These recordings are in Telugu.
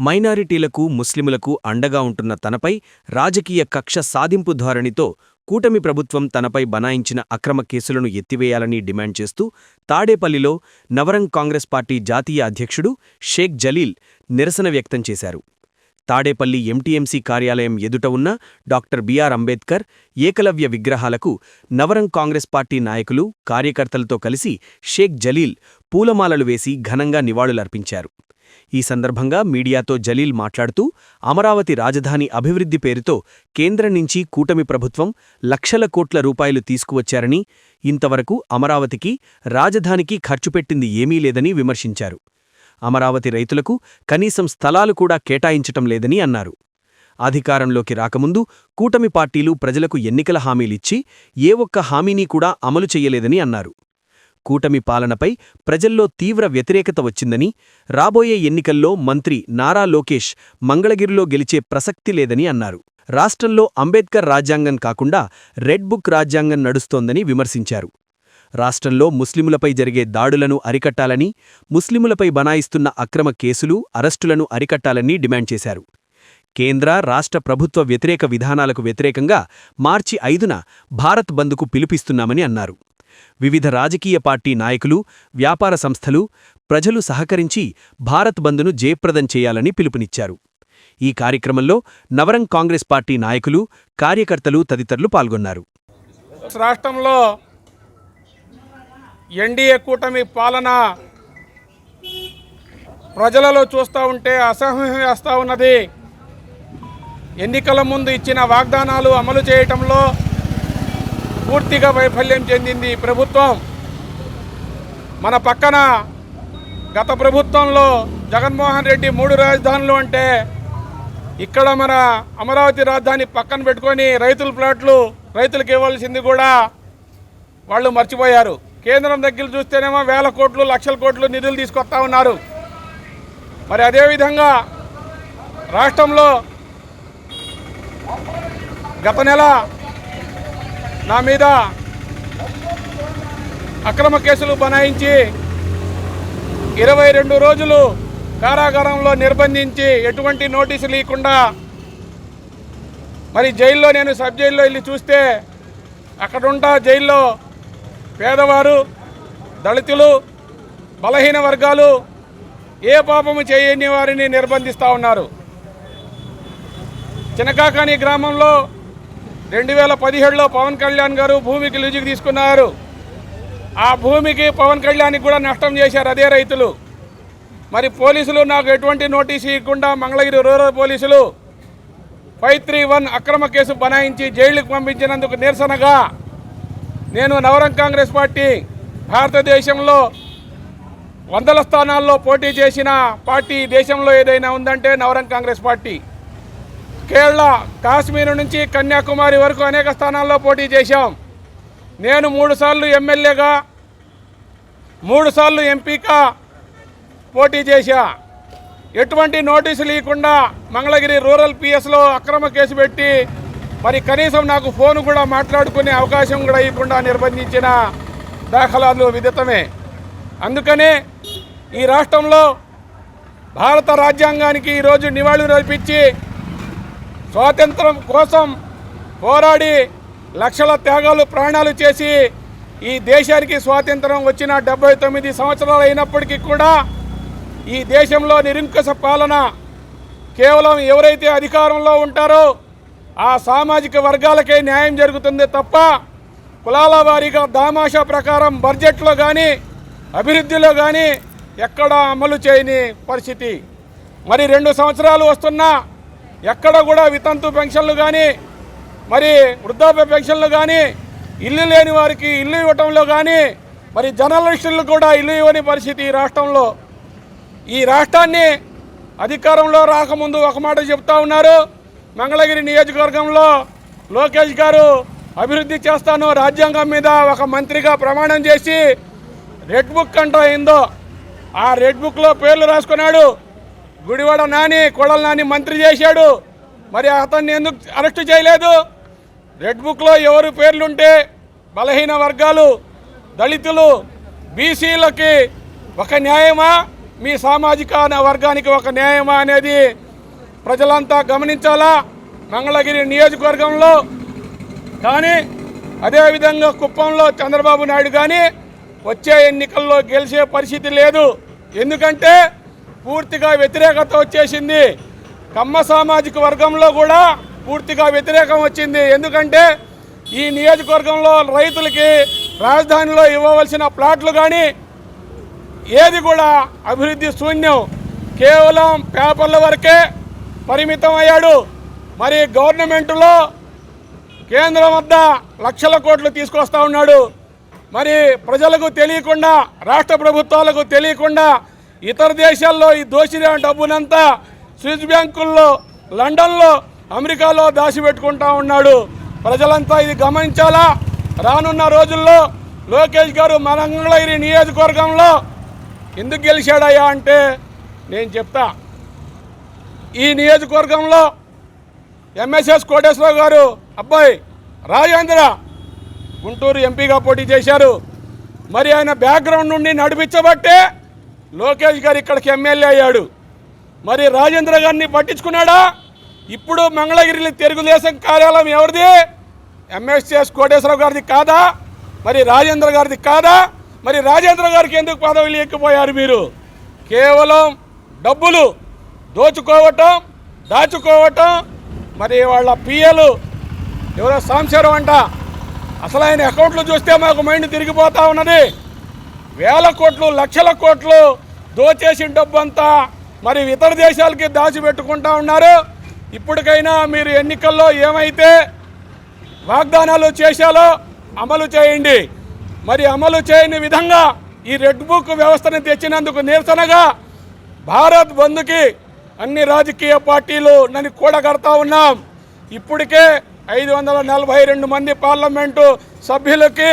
మైనారిటీలకు ముస్లిములకు అండగా ఉంటున్న తనపై రాజకీయ కక్ష సాధింపు ధోరణితో కూటమి ప్రభుత్వం తనపై బనాయించిన అక్రమ కేసులను ఎత్తివేయాలని డిమాండ్ చేస్తూ తాడేపల్లిలో నవరంగ్ కాంగ్రెస్ పార్టీ జాతీయ అధ్యక్షుడు షేక్ జలీల్ నిరసన వ్యక్తం చేశారు. తాడేపల్లి ఎంటీఎంసీ కార్యాలయం ఎదుట ఉన్న డాక్టర్ బిఆర్ అంబేద్కర్ ఏకలవ్య విగ్రహాలకు నవరంగ్ కాంగ్రెస్ పార్టీ నాయకులు కార్యకర్తలతో కలిసి షేక్ జలీల్ పూలమాలలు వేసి ఘనంగా నివాళులర్పించారు. ఈ సందర్భంగా మీడియాతో జలీల్ మాట్లాడుతూ అమరావతి రాజధాని అభివృద్ధి పేరుతో కేంద్రం నుంచి కూటమి ప్రభుత్వం లక్షల కోట్ల రూపాయలు తీసుకువచ్చారని ఇంతవరకు అమరావతికి రాజధానికి ఖర్చుపెట్టింది ఏమీ లేదని విమర్శించారు. అమరావతి రైతులకు కనీసం స్థలాలు కూడా కేటాయించటం లేదని అన్నారు. అధికారంలోకి రాకముందు కూటమి పార్టీలు ప్రజలకు ఎన్నికల హామీలిచ్చి ఏ ఒక్క హామీనీ కూడా అమలు చెయ్యలేదని అన్నారు. కూటమి పాలనపై ప్రజల్లో తీవ్ర వ్యతిరేకత వచ్చిందని రాబోయే ఎన్నికల్లో మంత్రి నారా లోకేష్ మంగళగిరిలో గెలిచే ప్రసక్తి లేదని అన్నారు. రాష్ట్రంలో అంబేద్కర్ రాజ్యాంగం కాకుండా రెడ్ బుక్ రాజ్యాంగం నడుస్తోందని విమర్శించారు. రాష్ట్రంలో ముస్లిములపై జరిగే దాడులను అరికట్టాలని ముస్లిములపై బనాయిస్తున్న అక్రమ కేసులు అరెస్టులను అరికట్టాలని డిమాండ్ చేశారు. కేంద్ర రాష్ట్ర ప్రభుత్వ వ్యతిరేక విధానాలకు వ్యతిరేకంగా మార్చి ఐదున భారత్ బంద్కు పిలుపిస్తున్నామని అన్నారు. వివిధ రాజకీయ పార్టీ నాయకులు వ్యాపార సంస్థలు ప్రజలు సహకరించి భారత్ బంద్ను జయప్రదం చేయాలని పిలుపునిచ్చారు. ఈ కార్యక్రమంలో నవరంగ్ కాంగ్రెస్ పార్టీ నాయకులు కార్యకర్తలు తదితరులు పాల్గొన్నారు. రాష్ట్రంలో ఎన్డీఏ కూటమి పాలన ప్రజలలో చూస్తూ ఉంటే అసహ్యం వేస్తూ ఉన్నది. ఎన్నికల ముందు ఇచ్చిన వాగ్దానాలు అమలు చేయటంలో పూర్తిగా వైఫల్యం చెందింది ఈ ప్రభుత్వం. మన పక్కన గత ప్రభుత్వంలో జగన్మోహన్ రెడ్డి మూడు రాజధానులు అంటే ఇక్కడ మన అమరావతి రాజధాని పక్కన పెట్టుకొని రైతుల ప్లాట్లు రైతులకు ఇవ్వాల్సింది కూడా వాళ్ళు మర్చిపోయారు. కేంద్రం దగ్గర చూస్తేనేమో వేల కోట్లు లక్షల కోట్లు నిధులు తీసుకొస్తా ఉన్నారు. మరి అదేవిధంగా రాష్ట్రంలో గత నెల నా మీద అక్రమ కేసులు బనాయించి ఇరవై రెండు రోజులు కారాగారంలో నిర్బంధించి ఎటువంటి నోటీసు లేకుండా మరి జైల్లో నేను సబ్ జైల్లో వెళ్ళి చూస్తే అక్కడుంటా జైల్లో పేదవారు దళితులు బలహీన వర్గాలు ఏ పాపము చేయని వారిని నిర్బంధిస్తూ ఉన్నారు. చినకాకాని గ్రామంలో రెండు వేల పదిహేడులో పవన్ కళ్యాణ్ గారు భూమికి లీజుకి తీసుకున్నారు. ఆ భూమికి పవన్ కళ్యాణ్కి కూడా నష్టం చేశారు అదే రైతులు. మరి పోలీసులు నాకు ఎటువంటి నోటీసు ఇవ్వకుండా మంగళగిరి రూరల్ పోలీసులు ఫైవ్ త్రీ వన్ అక్రమ కేసు బనాయించి జైలుకు పంపించినందుకు నిరసనగా నేను నవరం కాంగ్రెస్ పార్టీ భారతదేశంలో వందల స్థానాల్లో పోటీ చేసిన పార్టీ దేశంలో ఏదైనా ఉందంటే నవరం కాంగ్రెస్ పార్టీ. కేరళ కాశ్మీర్ నుంచి కన్యాకుమారి వరకు అనేక స్థానాల్లో పోటీ చేశాం. నేను మూడుసార్లు ఎమ్మెల్యేగా మూడుసార్లు ఎంపీగా పోటీ చేశా. ఎటువంటి నోటీసు లేకుండా మంగళగిరి రూరల్ పిఎస్లో అక్రమ కేసు పెట్టి మరి కనీసం నాకు ఫోన్ కూడా మాట్లాడుకునే అవకాశం కూడా ఇవ్వకుండా నిర్బంధించిన దాఖలాలు విదితమే. అందుకనే ఈ రాష్ట్రంలో భారత రాజ్యాంగానికి ఈరోజు నివాళులు అర్పించి స్వాతంత్రం కోసం పోరాడి లక్షల త్యాగాలు ప్రాణాలు చేసి ఈ దేశానికి స్వాతంత్రం వచ్చిన డెబ్బై తొమ్మిది సంవత్సరాలు అయినప్పటికీ కూడా ఈ దేశంలో నిరంకుశ పాలన కేవలం ఎవరైతే అధికారంలో ఉంటారో ఆ సామాజిక వర్గాలకే న్యాయం జరుగుతుంది తప్ప కులాల వారీగా దామాషా ప్రకారం బడ్జెట్లో కానీ అభివృద్ధిలో కానీ ఎక్కడా అమలు చేయని పరిస్థితి. మరి రెండు సంవత్సరాలు వస్తున్నా ఎక్కడ కూడా వితంతు పెన్షన్లు కానీ మరి వృద్ధాప్య పెన్షన్లు కానీ ఇల్లు లేని వారికి ఇల్లు ఇవ్వటంలో కానీ మరి జర్నలిస్టులు కూడా ఇల్లు ఇవ్వని పరిస్థితి ఈ రాష్ట్రంలో. ఈ రాష్ట్రాన్ని అధికారంలో రాకముందు ఒక మాట చెప్తా ఉన్నారు. మంగళగిరి నియోజకవర్గంలో లోకేష్ గారు అభివృద్ధి చేస్తాను రాజ్యాంగం మీద ఒక మంత్రిగా ప్రమాణం చేసి రెడ్ బుక్ అంట అయిందో ఆ రెడ్ బుక్లో పేర్లు రాసుకున్నాడు. గుడివాడ నాని కొడల నాని మంత్రి చేశాడు. మరి అతన్ని ఎందుకు అరెస్టు చేయలేదు? రెడ్ బుక్లో ఎవరు పేర్లుంటే బలహీన వర్గాలు దళితులు బీసీలకి ఒక న్యాయమా? మీ సామాజిక వర్గానికి ఒక న్యాయమా అనేది ప్రజలంతా గమనించాలా? మంగళగిరి నియోజకవర్గంలో. కానీ అదేవిధంగా కుప్పంలో చంద్రబాబు నాయుడు కానీ వచ్చే ఎన్నికల్లో గెలిచే పరిస్థితి లేదు. ఎందుకంటే పూర్తిగా వ్యతిరేకత వచ్చేసింది. కమ్మ సామాజిక వర్గంలో కూడా పూర్తిగా వ్యతిరేకం వచ్చింది. ఎందుకంటే ఈ నియోజకవర్గంలో రైతులకి రాజధానిలో ఇవ్వవలసిన ప్లాట్లు కానీ ఏది కూడా అభివృద్ధి శూన్యం కేవలం పేపర్ల వరకే పరిమితం అయ్యాడు. మరి గవర్నమెంట్లో కేంద్రం వద్ద లక్షల కోట్లు తీసుకొస్తా ఉన్నాడు. మరి ప్రజలకు తెలియకుండా రాష్ట్ర ప్రభుత్వాలకు తెలియకుండా ఇతర దేశాల్లో ఈ దోషిరా డబ్బునంతా స్విస్ బ్యాంకుల్లో లండన్లో అమెరికాలో దాచిపెట్టుకుంటా ఉన్నాడు. ప్రజలంతా ఇది గమనించాలా? రానున్న రోజుల్లో లోకేష్ గారు మనంగళగిరి నియోజకవర్గంలో ఎందుకు గెలిచాడయ్యా అంటే నేను చెప్తా. ఈ నియోజకవర్గంలో ఎంఎస్ఎస్ కోటేశ్వరరావు గారు అబ్బాయి రాజేంద్ర గుంటూరు ఎంపీగా పోటీ చేశారు. మరి ఆయన బ్యాక్గ్రౌండ్ నుండి నడిపించబట్టే లోకేష్ గారు ఇక్కడికి ఎమ్మెల్యే అయ్యాడు. మరి రాజేంద్ర గారిని పట్టించుకున్నాడా? ఇప్పుడు మంగళగిరిలో తెలుగుదేశం కార్యాలయం ఎవరిది? ఎంఎస్ఎస్ కోటేశ్వరరావు గారిది కాదా? మరి రాజేంద్ర గారిది కాదా? మరి రాజేంద్ర గారికి ఎందుకు పదవులు ఎక్కిపోయారు మీరు? కేవలం డబ్బులు దోచుకోవటం దాచుకోవటం మరి వాళ్ళ పిఎలు ఎవరో సాంశారు అంట. అసలు ఆయన అకౌంట్లు చూస్తే మాకు మైండ్ తిరిగిపోతా ఉన్నది. వేల కోట్లు లక్షల కోట్లు దోచేసిన డబ్బు అంతా మరి ఇతర దేశాలకి దాచిపెట్టుకుంటా ఉన్నారు. ఇప్పటికైనా మీరు ఎన్నికల్లో ఏమైతే వాగ్దానాలు చేశాలో అమలు చేయండి. మరి అమలు చేయని విధంగా ఈ రెడ్ బుక్ వ్యవస్థను తెచ్చినందుకు నిరసనగా భారత్ బంద్కి అన్ని రాజకీయ పార్టీలు నన్ను కూడగడతా ఉన్నాం. ఇప్పటికే ఐదు వందల నలభై రెండు మంది పార్లమెంటు సభ్యులకి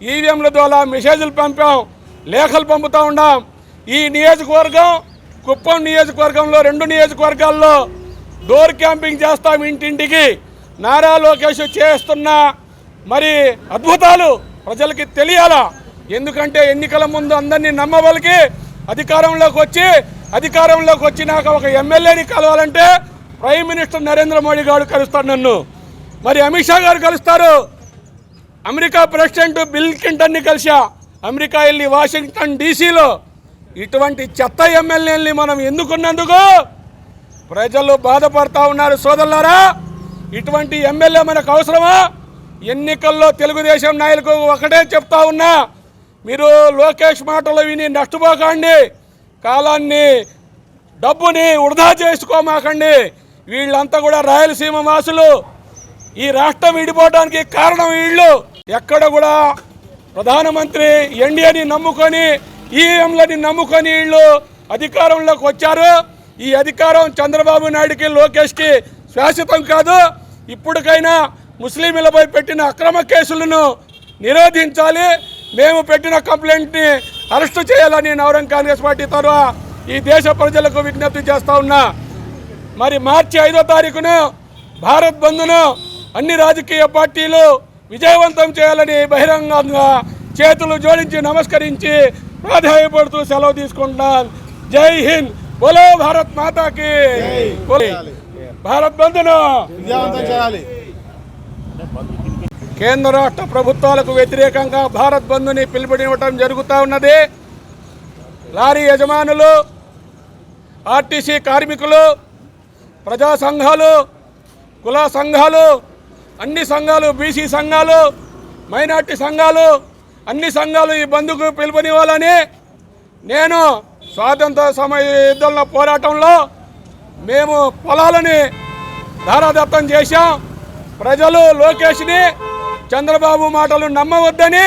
ఈవీఎంల ద్వారా మెసేజ్లు పంపాం లేఖలు పంపుతా ఉన్నాం. ఈ నియోజకవర్గం కుప్పం నియోజకవర్గంలో రెండు నియోజకవర్గాల్లో డోర్ క్యాంపింగ్ చేస్తాం ఇంటింటికి. నారా లోకేష్ చేస్తున్న మరి అద్భుతాలు ప్రజలకి తెలియాలా? ఎందుకంటే ఎన్నికల ముందు అందరినీ నమ్మవలికి అధికారంలోకి వచ్చి అధికారంలోకి వచ్చినాక ఒక ఎమ్మెల్యేని కలవాలంటే ప్రైమ్ మినిస్టర్ నరేంద్ర మోడీ గారు కలుస్తారు నన్ను. మరి అమిత్ షా గారు కలుస్తారు. అమెరికా ప్రెసిడెంట్ బిల్ క్లింటన్ని కలిసా అమెరికా వెళ్ళి వాషింగ్టన్ డీసీలో ఇటువంటి చెత్త ఎమ్మెల్యేలని మనం ఎందుకున్నందుకు? ప్రజలు బాధపడతా ఉన్నారు సోదరులారా. ఇటువంటి ఎమ్మెల్యే మనకు అవసరమా? ఎన్నికల్లో తెలుగుదేశం నాయకులకు ఒకటే చెప్తా ఉన్నా. మీరు లోకేష్ మాటలు విని నష్టపోకండి. కాలాన్ని డబ్బుని వృధా చేసుకోమాకండి. వీళ్ళంతా కూడా రాయలసీమ వాసులు. ఈ రాష్ట్రం విడిపోవడానికి కారణం వీళ్ళు. ఎక్కడ కూడా ప్రధానమంత్రి ఎన్డీఏని నమ్ముకొని ఈఎంలని నమ్ముకొని వీళ్ళు అధికారంలోకి వచ్చారు. ఈ అధికారం చంద్రబాబు నాయుడుకి లోకేష్కి శాశ్వతం కాదు. ఇప్పటికైనా ముస్లింలపై పెట్టిన అక్రమ కేసులను నిరోధించాలి. మేము పెట్టిన కంప్లైంట్ని అరెస్టు చేయాలని నవరం కాంగ్రెస్ పార్టీ తరఫున ఈ దేశ ప్రజలకు విజ్ఞప్తి చేస్తూ ఉన్నా. మరి మార్చి ఐదో తారీఖున భారత్ బంద్ను అన్ని రాజకీయ పార్టీలు విజయవంతం చేయాలని బహిరంగంగా చేతులు జోడించి నమస్కరించి ప్రాధాన్యపడుతూ సెలవు తీసుకుంటున్నాను జై హింద్. బోలో భారత్ మాతాకి. భారత్ చేయాలి. కేంద్ర రాష్ట్ర ప్రభుత్వాలకు వ్యతిరేకంగా భారత్ బంద్ని పిలుపునివ్వటం జరుగుతూ ఉన్నది. లారీ యజమానులు ఆర్టీసీ కార్మికులు ప్రజా సంఘాలు కుల సంఘాలు అన్ని సంఘాలు బీసీ సంఘాలు మైనార్టీ సంఘాలు అన్ని సంఘాలు ఈ బంధుకు పిలుపునివ్వాలని నేను స్వాతంత్ర సమయ యుద్ధంలో పోరాటంలో మేము పొలాలని ధారాదత్తం చేశాం. ప్రజలు లోకేష్ని చంద్రబాబు మాటలు నమ్మవద్దని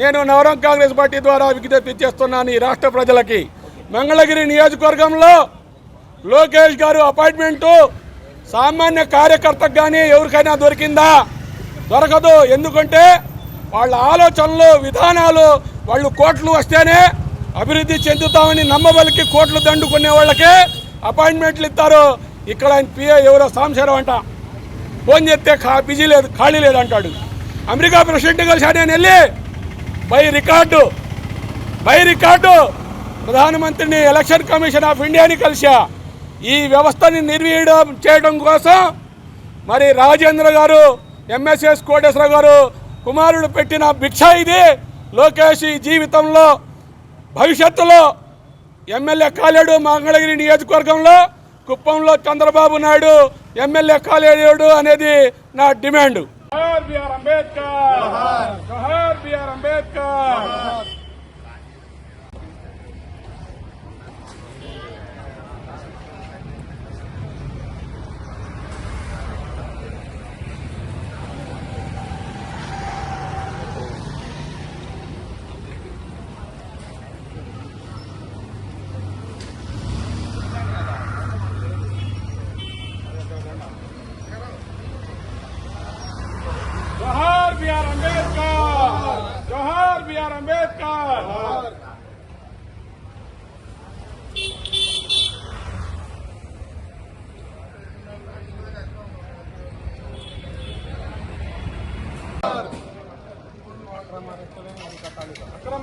నేను నవరం కాంగ్రెస్ పార్టీ ద్వారా విజ్ఞప్తి చేస్తున్నాను ఈ రాష్ట్ర ప్రజలకి. మంగళగిరి నియోజకవర్గంలో లోకేష్ గారు అపాయింట్మెంటు సామాన్య కార్యకర్తకు కానీ ఎవరికైనా దొరికిందా? దొరకదు. ఎందుకంటే వాళ్ళ ఆలోచనలు విధానాలు వాళ్ళు కోట్లు వస్తేనే అభివృద్ధి చెందుతామని నమ్మబలికి కోట్లు దండుకునే వాళ్ళకే అపాయింట్మెంట్లు ఇస్తారు. ఇక్కడ ఆయన పిఏ ఎవరో సాంశారం అంట. ఫోన్ చేస్తే ఖా బిజీ లేదు ఖాళీ లేదు అంటాడు. అమెరికా ప్రెసిడెంట్ కలిసి నేను వెళ్ళి బై రికార్డు బై రికార్డు ప్రధానమంత్రిని ఎలక్షన్ కమిషన్ ఆఫ్ ఇండియాని కలిసా ఈ వ్యవస్థని నిర్వీయడం చేయడం కోసం మరి రాజేంద్ర గారు ఎంఎస్ఎస్ కోటేశ్వర గారు కుమారుడు పెట్టిన భిక్ష ఇది. లోకేష్ జీవితంలో భవిష్యత్తులో ఎమ్మెల్యే కాలేడు మంగళగిరి నియోజకవర్గంలో కుప్పంలో చంద్రబాబు నాయుడు ఎమ్మెల్యే కాలేడు అనేది నా డిమాండ్. అంబేద్కర్ అంబేద్కర్ జోహార్ బిఆర్ అంబేద్కర్ జోహార్ బిఆర్ అంబేద్కర్ అక్రమ